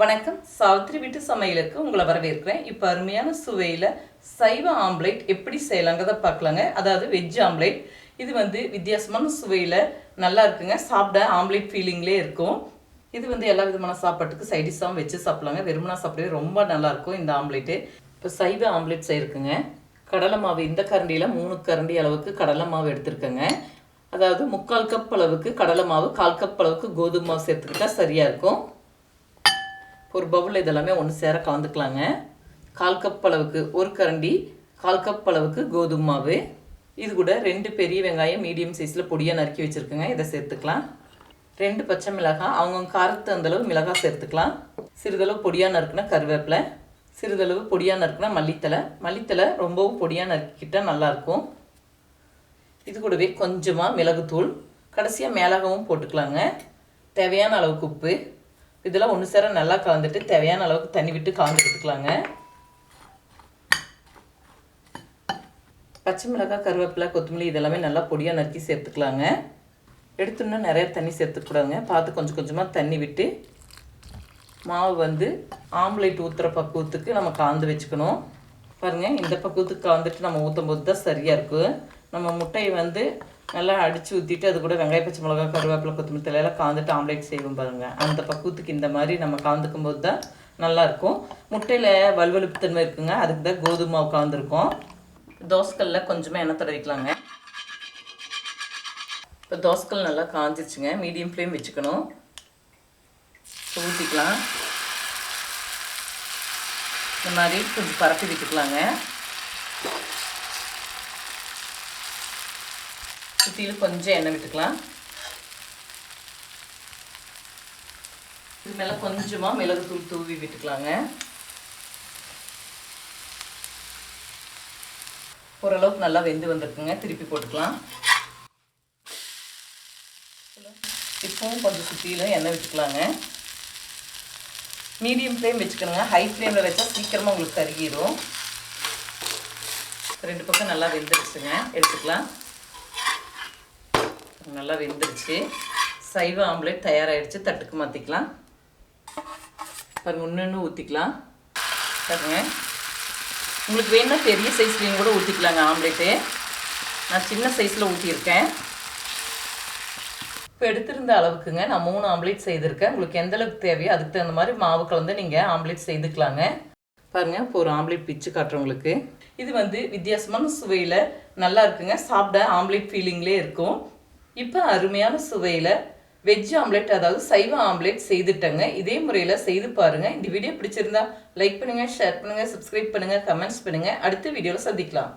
வணக்கம். சாவித்ரி வீட்டு சமையலுக்கு உங்களை வரவேற்கிறேன். இப்போ அருமையான சுவையில் சைவ ஆம்லேட் எப்படி செய்யலாங்கிறத பார்க்கலாங்க. அதாவது வெஜ் ஆம்லேட். இது வந்து வித்தியாசமான சுவையில் நல்லா இருக்குங்க. சாப்பிட ஆம்லேட் ஃபீலிங்லேயே இருக்கும். இது வந்து எல்லா விதமான சாப்பாட்டுக்கு சைடிஷாகவும் வச்சு சாப்பிடலாங்க. வெறுமனா சாப்பிடவே ரொம்ப நல்லாயிருக்கும் இந்த ஆம்லேட்டு. இப்போ சைவ ஆம்லேட் செய்யிருக்குங்க கடலை மாவு இந்த கரண்டியில் மூணு கரண்டி அளவுக்கு கடலை மாவு எடுத்திருக்கேங்க. அதாவது முக்கால் கப் அளவுக்கு கடலை மாவு கால் கப் அளவுக்கு கோதுமை மாவு சேர்த்துக்கிட்டா சரியாக இருக்கும். ஒரு பவுலில் இதெல்லாமே ஒன்று சேர கலந்துக்கலாங்க. கால் கப் அளவுக்கு ஒரு கரண்டி கால் கப் அளவுக்கு கோதுமை மாவு. இது கூட ரெண்டு பெரிய வெங்காயம் மீடியம் சைஸில் பொடியாக நறுக்கி வச்சுருக்குங்க. இதை சேர்த்துக்கலாம். ரெண்டு பச்சை மிளகாய் அவங்கவுங்க காரத்து அந்தளவு மிளகாய் சேர்த்துக்கலாம். சிறிதளவு பொடியாக நறுக்குனா கருவேப்பிலை சிறிதளவு பொடியாக நறுக்குனா மல்லித்தலை மல்லித்தலை ரொம்பவும் பொடியாக நறுக்கிக்கிட்டால் நல்லாயிருக்கும். இது கூடவே கொஞ்சமாக மிளகுத்தூள் கடைசியாக மிளகாவும் போட்டுக்கலாங்க. தேவையான அளவுக்கு உப்பு. இதெல்லாம் ஒன்று சேர நல்லா கலந்துட்டு தேவையான அளவுக்கு தண்ணி விட்டு கலந்து எடுத்துக்கலாங்க பச்சை மிளகாய் கருவேப்பிலை கொத்தமல்லி இதெல்லாமே நல்லா பொடியாக நறுக்கி சேர்த்துக்கலாங்க. எடுத்தோன்னா நிறைய தண்ணி சேர்த்துக்கூடாதுங்க. பார்த்து கொஞ்சம் கொஞ்சமாக தண்ணி விட்டு மாவு வந்து ஆம்லேட் ஊற்றுற பக்குவத்துக்கு நம்ம காந்து வச்சுக்கணும். பாருங்கள் இந்த பக்குவத்துக்கு கலந்துட்டு நம்ம ஊற்றும் போது தான் சரியாக இருக்கும். நம்ம முட்டையை வந்து நல்லா அடித்து ஊற்றிட்டு அது கூட வெங்காய பச்சை மிளகா கருவேப்பிலை கொத்தமல்லி தலையெல்லாம் காந்துட்டு ஆம்லேட் செய்வோம் பாருங்கள் அந்த பக்குவத்துக்கு இந்த மாதிரி நம்ம காந்துக்கும் போது தான் நல்லாயிருக்கும் முட்டையில் வல்வலுப்பு தன்மை இருக்குங்க. அதுக்கு தான் கோதுமை மாவு கலந்துருக்கோம் தோசைக்கல்ல கொஞ்சமாக எண்ணெய் தடவிக்கலாங்க. இப்போ தோசைக்கல் நல்லா காஞ்சிருச்சுங்க. மீடியம் ஃப்ளேம் வச்சுக்கணும். ஊற்றிக்கலாம் இந்த மாதிரி கொஞ்சம் பரப்பி விட்டுக்கலாங்க. சுற்றிலும் கொஞ்சம் எண்ணெய் விட்டுக்கலாம். இது மேலே கொஞ்சமாக மிளகுத்தூள் தூவி விட்டுக்கலாங்க. ஓரளவுக்கு நல்லா வெந்து வந்திருக்குங்க. திருப்பி போட்டுக்கலாம். இப்போவும் கொஞ்சம் சுற்றிலும் எண்ணெய் விட்டுக்கலாங்க. Medium flame வச்சுக்கணுங்க. ஹை ஃப்ளேமில் வச்சா சீக்கிரமாக உங்களுக்கு கருகிடும் ரெண்டு பக்கம் நல்லா வெந்துருச்சுங்க. எடுத்துக்கலாம். நல்லா வெந்துருச்சு. சைவ ஆம்லேட் தயாராகிடுச்சு தட்டுக்கு மாற்றிக்கலாம் பாருங்க ஒன்று ஊற்றிக்கலாம் பாருங்க. உங்களுக்கு வேணும்னா பெரிய சைஸ்லேயும் கூட ஊற்றிக்கலாங்க ஆம்லேட்டு. நான் சின்ன சைஸில் ஊற்றியிருக்கேன் இப்போ எடுத்திருந்த அளவுக்குங்க நான் மூணு ஆம்லேட் செய்திருக்கேன். உங்களுக்கு எந்த அளவுக்கு தேவையோ அதுக்கு தகுந்த மாதிரி மாவு கலந்து நீங்கள் ஆம்லேட் செய்துக்கலாங்க. பாருங்கள் இப்போ ஒரு ஆம்லேட் பிச்சு காட்டுறேன் உங்களுக்கு. இது வந்து வித்தியாசமான சுவையில் நல்லா இருக்குங்க. சாப்பிட ஆம்லேட் ஃபீலிங்லேயே இருக்கும். இப்போ அருமையான சுவையில் வெஜ் ஆம்லெட் அதாவது சைவ ஆம்லேட் செய்துட்டேங்க. இதே முறையில் செய்து பாருங்கள் இந்த வீடியோ பிடிச்சிருந்தா லைக் பண்ணுங்கள் ஷேர் பண்ணுங்கள் சப்ஸ்கிரைப் பண்ணுங்கள் கமெண்ட்ஸ் பண்ணுங்கள் அடுத்த வீடியோவில் சந்திக்கலாம்.